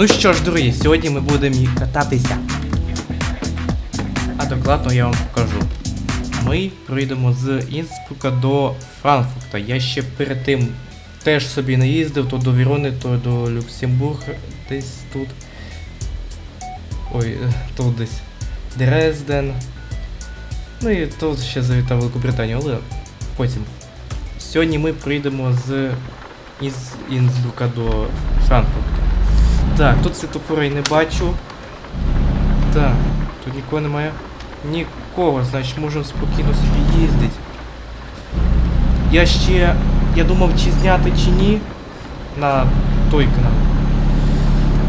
Ну що ж, друзі, сьогодні ми будемо їх кататися. А докладно я вам покажу. Ми пройдемо з Інспрука до Франкфурта. Я ще перед тим теж собі не їздив, то до Вірони, то до Люксембурга, десь тут. Ой, е, тут десь. Дрезден. Ну і тут ще завітав Великобританію, але потім. Сьогодні ми прийдемо з із Інсбрука до Франкфурта. Так, тут світофора я не бачу. Так, тут нікого немає. Нікого, значить можемо спокійно собі їздити. Я ще. Я думав, чи зняти чи ні на той канал.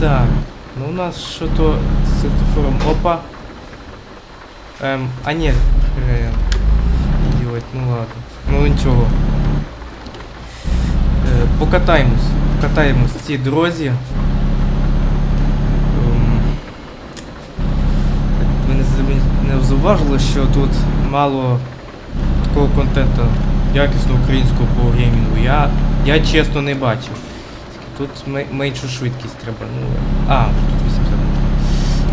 Так, ну у нас що то з світофором. Опа. Ем, а ні. Е, ідіот, ну ладно. Ну нічого. Е, покатаємось. Покатаємось в дорозі. Ем, ви не, замі- не зауважили, що тут мало такого контенту якісного українського по геймінгу. Я, я чесно не бачив. Тут меншу швидкість треба. Ну, а, тут 80 можна.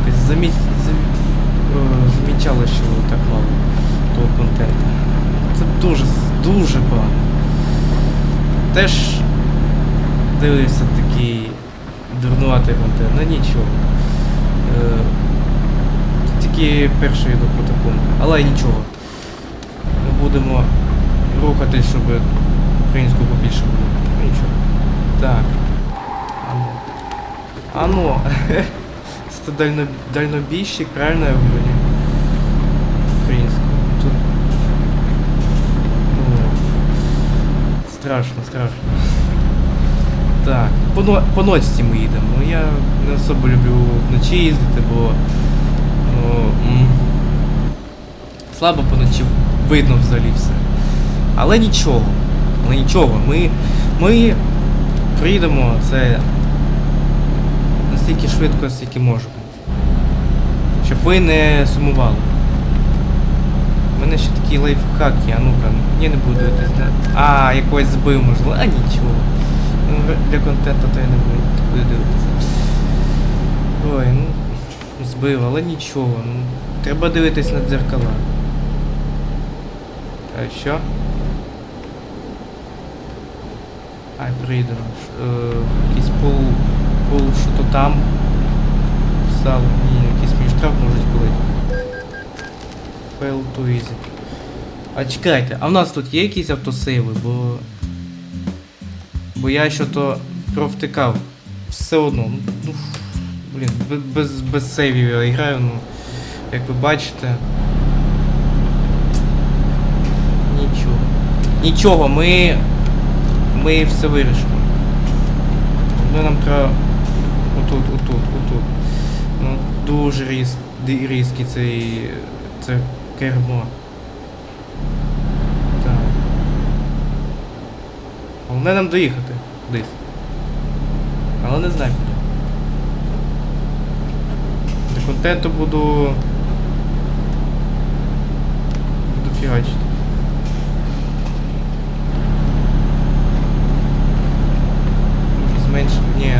Тобто Заміт, зам- е, замічали, що так мало того контенту. Це дуже, дуже погано. Теж дивився такий дурнуватий контент, ну нічого. Тільки перший йду по такому. Але нічого. Ми будемо рухатись, щоб українську побільше було. Ну, Нічого. Так. Ану. Це дально, дальнобійщик, правильно я говорю? Українською. Тут. Ну, страшно, страшно. Так, по, по ночці ми їдемо. Ну я не особо люблю вночі їздити, бо слабо поночі видно взагалі все. Але нічого. Але нічого. Ми, ми приїдемо це настільки швидко, наскільки можемо. Щоб ви не сумували. У мене ще такі лайфхаки, а ну-ка, ні, не буду. Не... А, якось збив, можливо, а нічого. Ну, для контенту то я не буду дивитися. Ой, ну, збив, але нічого. Ну, треба дивитись на дзеркала. А що? Ай. Ш- Е, якийсь пол, пол, що то там. Писав, ні, якийсь мій штраф можуть були. Fail to easy. А чекайте, а в нас тут є якісь автосейви, бо. Бо я що то провтикав. Все одно. Ну, блін, бе- без, без сейвів я граю, ну. Як ви бачите. Нічого. Нічого, ми. Ми все вирішимо. Ну нам треба. Отут, отут, отут. Ну, дуже різ, різкий цей. це кермо. Так. Головне нам доїхати кудись. Але не знаю куди. Для контенту буду. Буду фігачити. Може. Ні,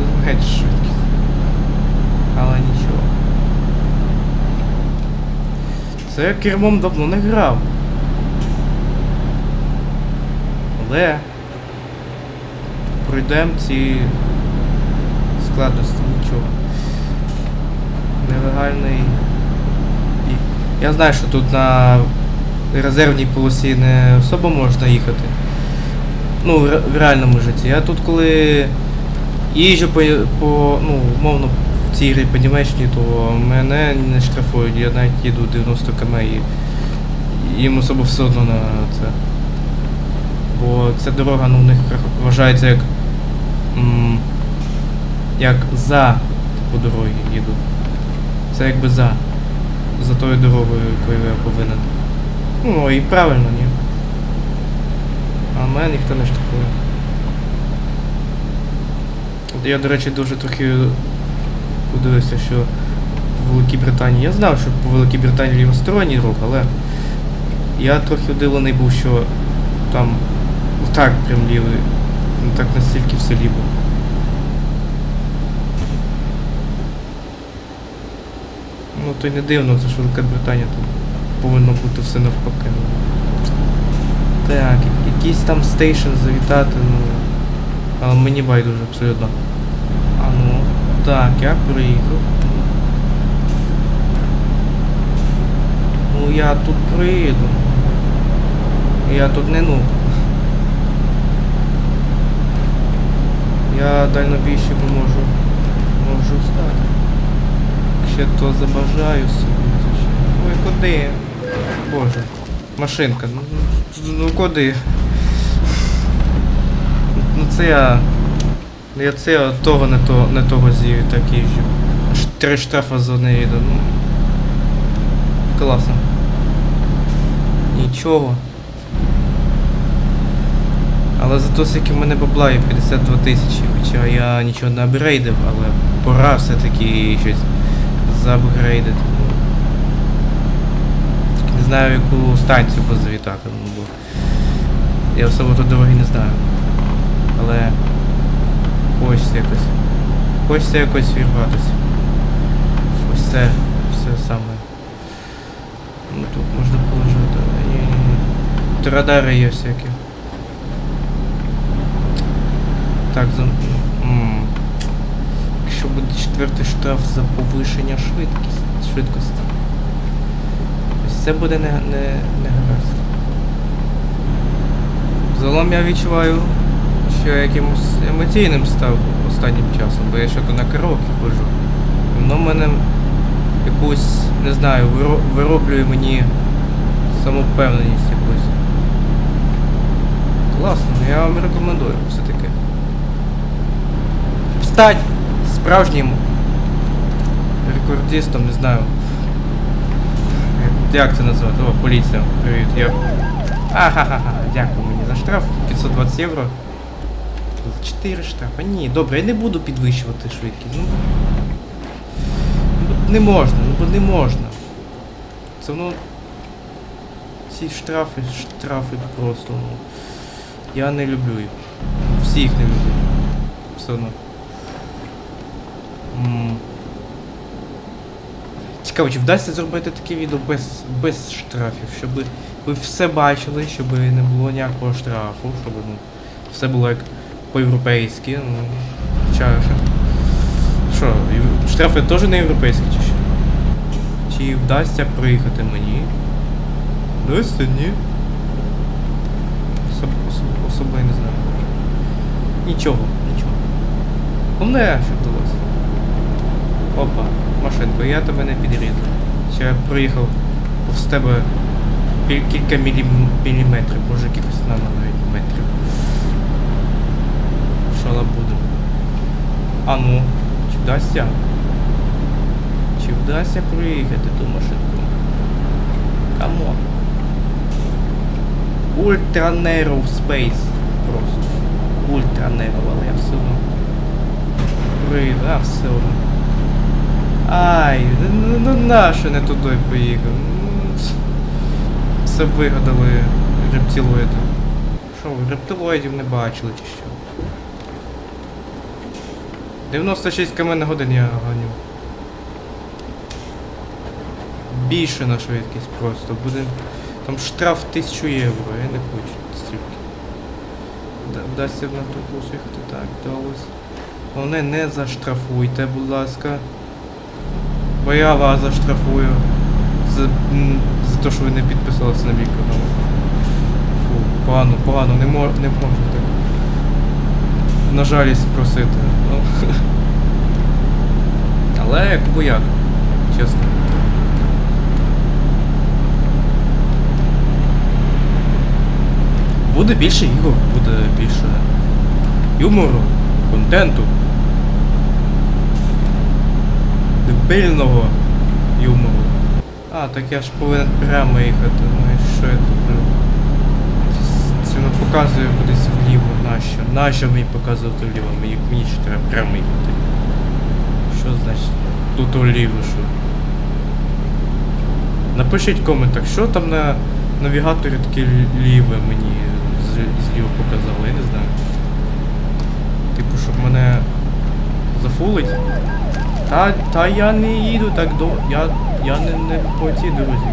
ну геть швидкість. Але нічого. Це я кермом давно не грав. Але пройдемо ці складності, нічого. Нелегальний. І... Я знаю, що тут на резервній полосі не особо можна їхати. Ну, в, ре- в реальному житті. Я тут коли їжджу по, по ну, умовно в цій грі по Німеччині, то мене не штрафують, я навіть їду 90 км і їм особо все одно на це. Бо ця дорога ну, у них вважається як. як за по дорозі їду. Це якби за. За тою дорогою, якою я повинен. Ну і правильно, ні. А мене ніхто не штрафує. Я, до речі, дуже трохи подивився, що в Великій Британії. Я знав, що по Великій Британії лівосторонній рух, але я трохи удивлений був, що там так прям лівий. Так настільки все ліво. То й не дивно, це ж Великобританія, тут повинно бути все навпаки. ну. Так, якийсь там стейшн завітати, ну. Але мені байдуже абсолютно. А ну, так, я приїхав. Ну я тут приїду. Я тут не ну. Я дальнобійщиком можу. можу стати. Ще то забажаю собі. Ой, куди? Боже. Машинка, ну, ну, ну куди? Ну це я. Я це того не, то, не того з'їв так їжджу. Три штрафа за неї йду. Ну. Класно. Нічого. Але зато скільки в мене бабла є 52 тисячі, хоча я нічого не апгрейдив, але пора все-таки щось заапгрейдити. Не знаю, яку станцію позавітати, ну, бо я особо тут дороги не знаю. Але хочеться якось. Хочеться якось вірватися. Ось це все саме. Ну тут можна положити. Тут радари є всякі. Так, за... четвертий штраф за повишення швидкість, швидкості. Ось це буде не, не, не гаразд. Загалом я відчуваю, що я якимось емоційним став останнім часом, бо я щось на караоке ходжу. І воно мене якусь, не знаю, виро- вироблює мені самовпевненість якусь. Класно, я вам рекомендую все-таки. Стать справжнім рекордистом, не знаю. Як це назвати? О, поліція. Привіт. Я. Ахахаха, дякую мені за штраф. 520 євро. За 4 штрафи. Ні, добре, я не буду підвищувати швидкість. Ну, не можна, ну бо не можна. Це воно. Ці штрафи, штрафи просто, ну. Я не люблю їх. Всіх не люблю. Все одно. Цікаво, чи вдасться зробити таке відео без, без штрафів, щоб ви все бачили, щоб не було ніякого штрафу, щоб ну, все було як по-європейськи. Ну, чаша. Що, штрафи теж не європейські чи що? Чи вдасться приїхати мені? Вдасться, ні. Особ, особ, особо я не знаю. Нічого, нічого. Головне, що вдалося. Опа, машинко, я тебе не підрізав. Я приїхав повз тебе кілька мілім... міліметрів, може якихось на навіть метрів. Що нам буде? А ну, чи вдасться? Чи вдасться приїхати ту машинку? Камон. Ультра Narrow Space. Просто. Ультра Narrow, але я все одно. Приїду, а все одно. Ай, ну, ну нащо не туди поїхав? Ну, Все вигадали рептилоїди. Що ви рептилоїдів не бачили чи що? 96 км на годину я ганю. Більше на швидкість просто. Буде. Там штраф 1000 євро, я не хочу стільки. Вдасться на автобус їхати, так, вдалося. Головне, не заштрафуйте, будь ласка. Бо я вас заштрафую за, за те, що ви не підписалися на мій канал. Фу, погано, погано, не, мож, не можна так. На жалість просити. Ну. Але як бо як, чесно. Буде більше ігор, буде більше юмору, контенту. Дебільного юмору. А, так я ж повинен прямо їхати, ну і що я тут не показує кудись вліво, нащо? Нащо мені показувати вліво? Мені, мені ще треба прямо їхати. Що значить? Тут вліво, що? Напишіть в коментах, що там на навігаторі таке ліве мені з- зліва показало, я не знаю. Типу, щоб мене за фулить. Та, та я не їду так до. Я, я не, не по цій дорозі.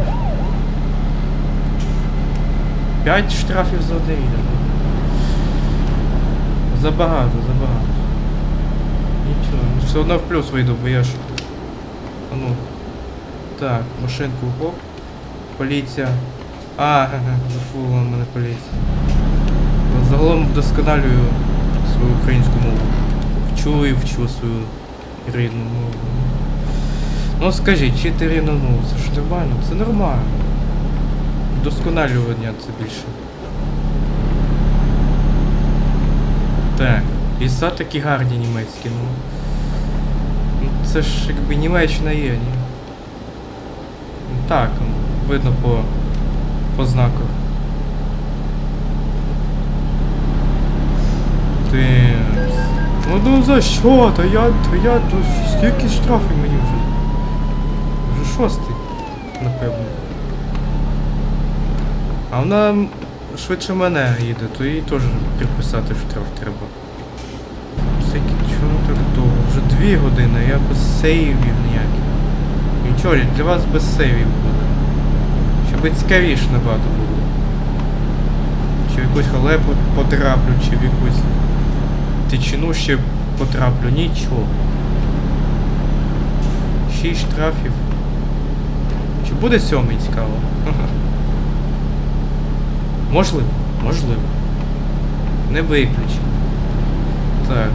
П'ять штрафів за одне відео. Забагато, забагато. Нічого, ну все одно в плюс вийду, бо я ж. А ну. Так, машинку хоп. Поліція. А, зафулила мене поліція. Загалом вдосконалюю свою українську мову. Вчу і вчу свою рідну мову. Ну скажіть, чи ти рідну мову? Це ж нормально? Це нормально. Вдосконалювання це більше. Так, ліса такі гарні німецькі, ну. Ну, Це ж якби Німеччина є, ні? Ну, Так, ну, видно по, по знаках. Ти. Ну ну за що? Та я. Та я. То скільки штрафів мені вже? Вже шостий, напевно. А вона швидше мене їде, то їй теж приписати штраф треба. Всякі чого так довго? Вже дві години, я без сейвів ніяких. Нічого, для вас без сейвів буде. Щоб цікавіше набагато було. Чи в якусь халепу потраплю, чи в якусь тичину ще потраплю. Нічого. Шість штрафів. Чи буде сьомий цікаво? Можливо, можливо. Не виключено. Так.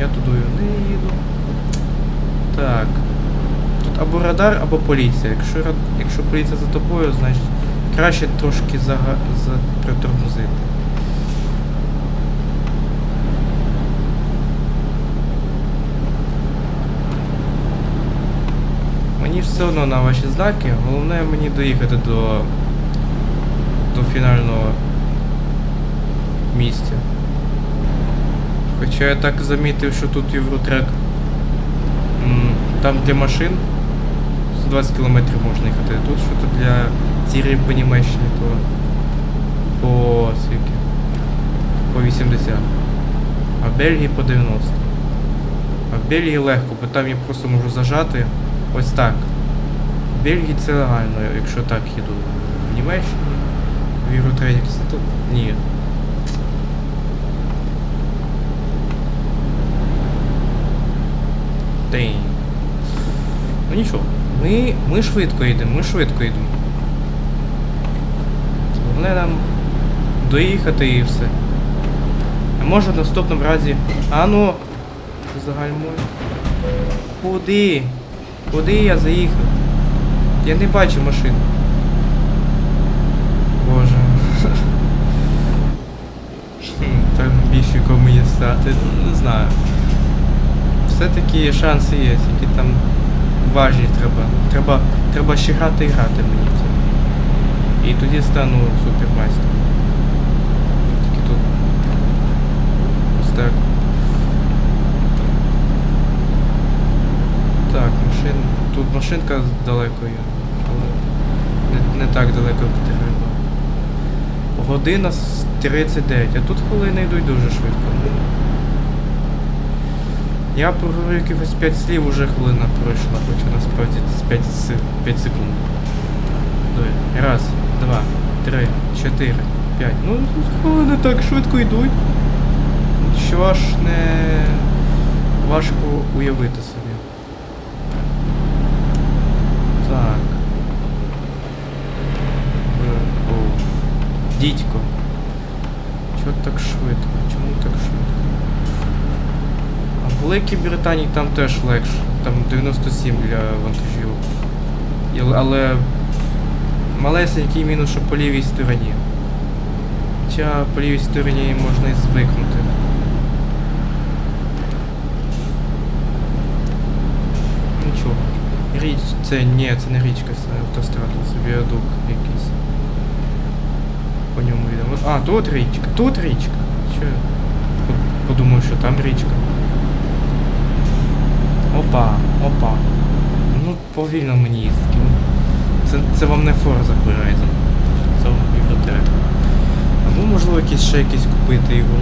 Я туди не їду. Так. Тут або радар, або поліція. Якщо, якщо поліція за тобою, значить краще трошки за... притормозити. Мені все одно на ваші знаки, головне мені доїхати до, до фінального місця. Хоча я так замітив, що тут Євротрек там для машин 120 км можна їхати, тут що-то для тірів по Німеччині, то по скільки? По 80. А в Бельгії по 90. А в Бельгії легко, бо там я просто можу зажати ось так. В Бельгії це легально, якщо так їду. В Німеччині, в Євротрейксі, то ні. День. Ну нічого, ми, ми швидко йдемо, ми швидко йдемо. Головне нам доїхати і все. А може в наступному разі. А ну, загальмуй. Куди? Куди я заїхав? Я не бачу машин. Боже. Там більшиком мені стати, ну не знаю. Все-таки шанси є, тільки там важність треба. Треба, треба ще грати і грати мені це. І тоді стану супермайстром. Тільки тут. Ось так. Так, машин. Тут машинка далеко є, але не, не так далеко, треба. Година 39, а тут хвилини йдуть дуже швидко. Я проговорю якихось 5 слів, уже хвилина пройшла, хоча насправді 5, 5 секунд. Раз, два, три, чотири, п'ять. Ну, хвилини так швидко йдуть. Що аж не важко уявити собі. Так. Е, о. Дідько. Чого так швидко? Чому так швидко? А в Великій Британії там теж легше. Там 97 для вантажів. Але малесенький мінус, що по лівій стороні. Хоча по лівій стороні можна і звикнути. Нічого. Річ, це ні, це не річка, це автострада, це віадук якийсь. По ньому йдемо. А, тут річка, тут річка. Що подумав, що там річка. Опа, опа. Ну, повільно мені їздити. ну. Це, це вам не Forza Horizon. Це вам Євротрек. Або можливо якісь ще якісь купити його.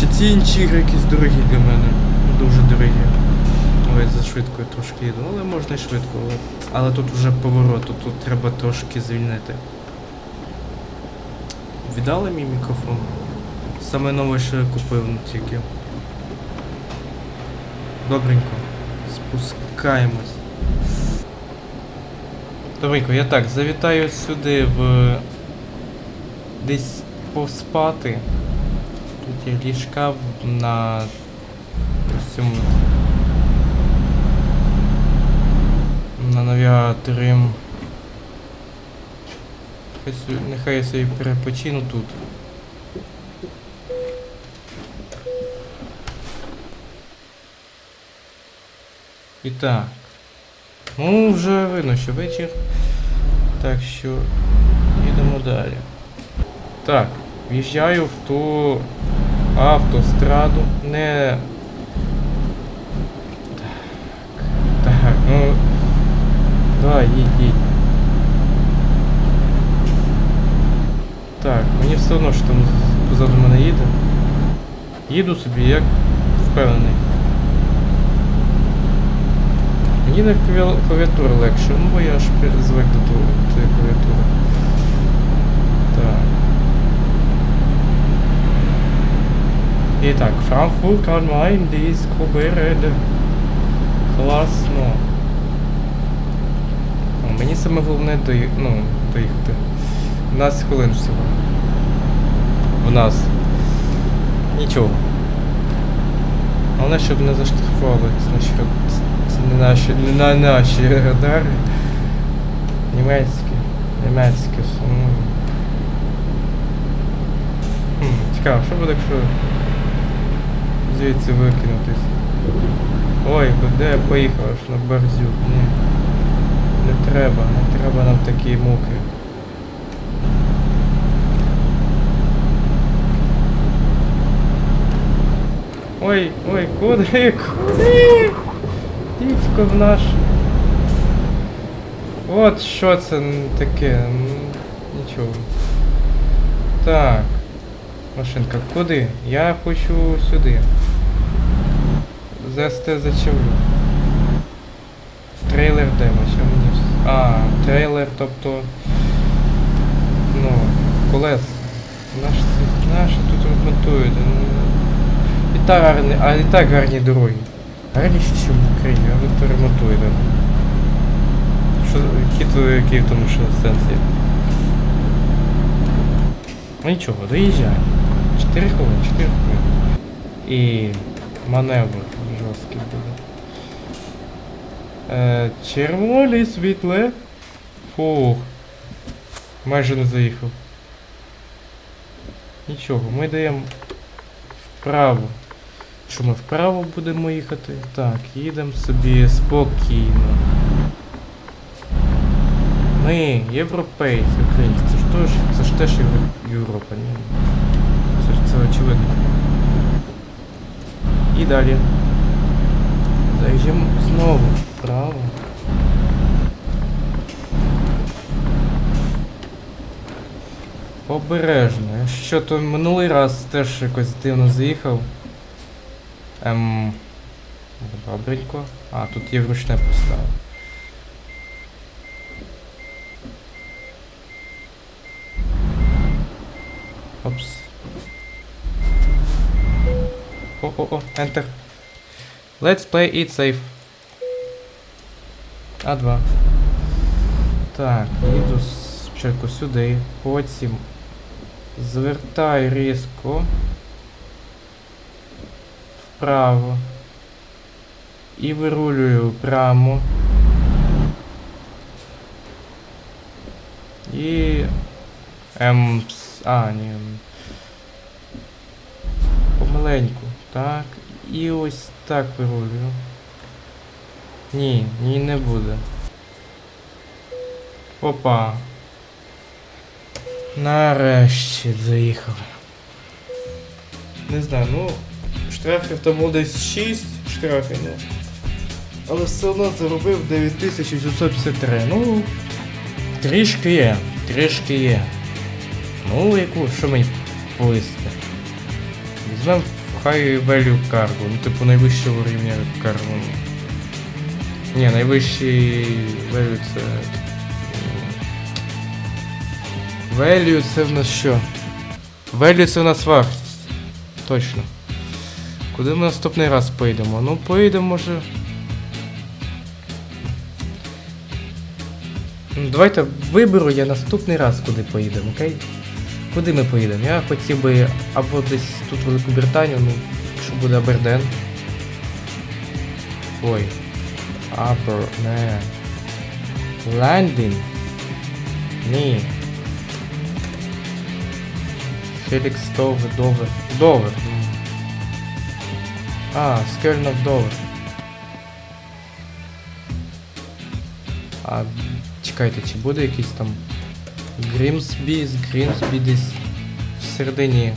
Чи ці інші ігри якісь дорогі для мене? Дуже дорогі. Ой, за швидко я трошки йду, але можна і швидко. Але, але тут вже поворот, тут треба трошки звільнити. Віддали мій мікрофон? Саме нове, що я купив тільки. Добренько. Спускаємось. Добренько, я так, завітаю сюди в. Десь поспати. Тут є ліжка на цьому. На навігаторі. Нехай я собі перепочину тут. І так. Ну, вже видно, що вечір. Так що їдемо далі. Так, в'їжджаю в ту автостраду. Не. Так, так, ну. Давай, їдь, їдь. Так, мені все одно, що там позаду мене їде. Їду собі, як впевнений. Мені на клаві- клавіатура легше, ну бо я ж звик до тієї клавіатури. Так. І так, Frankfurt am Main, Discovered. Класно. О, Мені саме головне дої... ну, доїхати. 12 хвилин всього. У нас. Нічого. Головне, щоб не заштрафували, значить, це не наші, не на наші радари. Німецькі. Німецькі. все, Ну. Хм, цікаво, що буде, якщо звідси викинутись? Ой, куди я поїхав аж на Берзюк? Ні. Не треба, не треба нам такі муки. Ой, ой, куди, куди? Дідько в наш. От що це таке, нічого. Так. Машинка, куди? Я хочу сюди. ЗСТ зачавлю. Трейлер демо, що мені. А, трейлер, тобто. Ну, колес. Наш, наше тут ремонтують. І так гарні, а і так гарні дороги. Гарніші, ніж в Україні, а ви то ремонтуєте. Що, який, який в тому що сенс є? Ну нічого, доїжджаємо. 4 хвилини, 4 хвилини. І маневр жорсткий буде. Е, червоне світле. Фух. Майже не заїхав. Нічого, ми даємо вправо. Що ми вправо будемо їхати? Так, їдемо собі спокійно. Ми європейці, українці. Це ж теж, це ж теж Європа, ні? Це ж це очевидно. І далі. Заїжджаємо знову вправо. Обережно. Що то минулий раз теж якось дивно заїхав. Ем. Добренько. А, тут є вручне поставив. Опс. О-о-о, enter. Let's play it safe. А2. Так, їду спочатку сюди, потім звертай різко вправо і вирулюю прямо. І. Ем. пс- А, ні. ем, Помаленьку. Так. І ось так вирулюю. Ні, ні, не буде. Опа. Нарешті заїхали. Не знаю, ну. Штрафів було десь 6 штрафів, ну. Але все одно заробив 9753. Ну. Трішки є. Трішки є. Ну, яку, що мені повисти? Візьмемо High Value Cargo. Ну, типу, найвищого рівня карго. Ні, найвищий value це. Value це в нас що? Value це в нас вартість. Точно. Куди ми наступний раз поїдемо? Ну, поїдемо, може. Ну, Давайте виберу я наступний раз, куди поїдемо, окей? Куди ми поїдемо? Я хотів би або десь тут Велику Британію, ну, якщо буде Аберден. Ой. Абер... Не. Ландін. Ні. Фелікс Довер, Довер. Довер. А, Скельнов Довер. А чекайте, чи буде якийсь там Грімсбі з Грімсбі десь в середині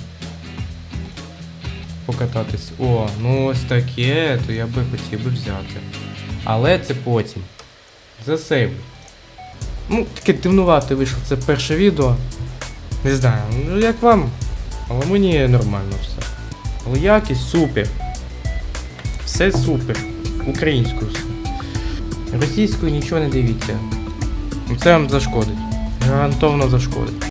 покататись. О, ну ось таке, то я би хотів би взяти. Але це потім. Засейвлю. Ну, таке дивнувате вийшло це перше відео. Не знаю, ну як вам? Але мені нормально все. Але якість супер. Все супер. Українською. Російською нічого не дивіться. Це вам зашкодить. Гарантовно зашкодить.